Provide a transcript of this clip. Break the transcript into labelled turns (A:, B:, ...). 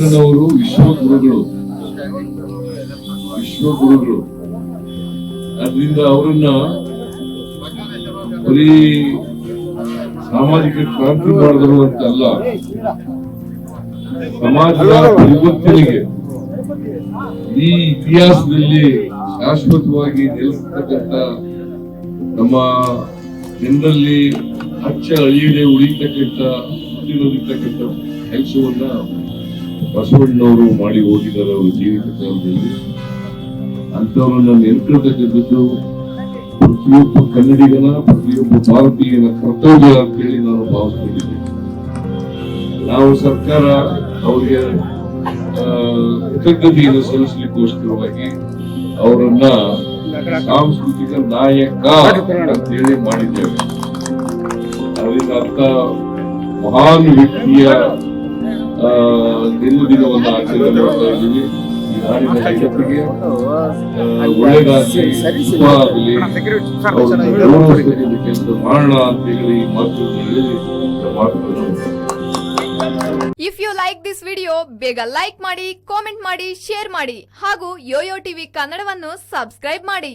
A: ಬಸವಣ್ಣನವರು ವಿಶ್ವ ಗುರುಗಳು. ಅದರಿಂದ ಅವರನ್ನ ಬರೀ ಸಾಮಾಜಿಕ ಕ್ರಾಂತಿ ಮಾಡಿದ್ರು ಅಂತ ಅಲ್ಲ, ಸಮಾಜದ ಪರಿವರ್ತನೆಗೆ ಈ ಇತಿಹಾಸದಲ್ಲಿ ಶಾಶ್ವತವಾಗಿ ನೆಲೆಸತಕ್ಕಂಥ ನಮ್ಮ ಜನರಲ್ಲಿ ಅಚ್ಚ ಅಳಿಯದೆ ಉಳಿತಕ್ಕಂಥ ಕೆಲಸವನ್ನ ಬಸವಣ್ಣವರು ಮಾಡಿ ಹೋಗಿದ್ದಾರೆ ಅವರ ಜೀವಿತ ಕಾಲದಲ್ಲಿ ಅಂತವರನ್ನ ನೆನ್ಕೊಳ್ತಕ್ಕಂಥದ್ದು ಪ್ರತಿಯೊಬ್ಬ ಕನ್ನಡಿಗನ, ಪ್ರತಿಯೊಬ್ಬ ಭಾರತೀಯನ ಕರ್ತವ್ಯ ಅಂತ ಹೇಳಿ ನಾನು ಭಾವಿಸ್ಕೊಂಡಿದ್ದೇನೆ. ನಾವು ಸರ್ಕಾರ ಅವರಿಗೆ ಕೃತಜ್ಞತೆಯನ್ನು ಸಲ್ಲಿಸಲಿಕ್ಕೋಸ್ಕರವಾಗಿ ಅವರನ್ನ ಸಾಂಸ್ಕೃತಿಕ ನಾಯಕ ಅಂತೇಳಿ ಮಾಡಿದ್ದೇವೆ. ಅದರಿಂದ ಅಂತ ಮಹಾನ್ ವ್ಯಕ್ತಿಯ ಆ, ದಿನವನ್ನು ಆಚರಣೆ ಮಾಡ್ತಾ ಇದ್ದೀವಿ. ಮಾಡೋಣ ಅಂತ ಹೇಳಿ ಹೇಳಿ
B: if you like this video ಬೇಗ ಲೈಕ್ ಮಾಡಿ ಕಾಮೆಂಟ್ ಮಾಡಿ ಶೇರ್ ಮಾಡಿ ಹಾಗೂ ಯೋಯೋ ಟಿವಿ ಕನ್ನಡವನ್ನು ಸಬ್ಸ್ಕ್ರೈಬ್ ಮಾಡಿ.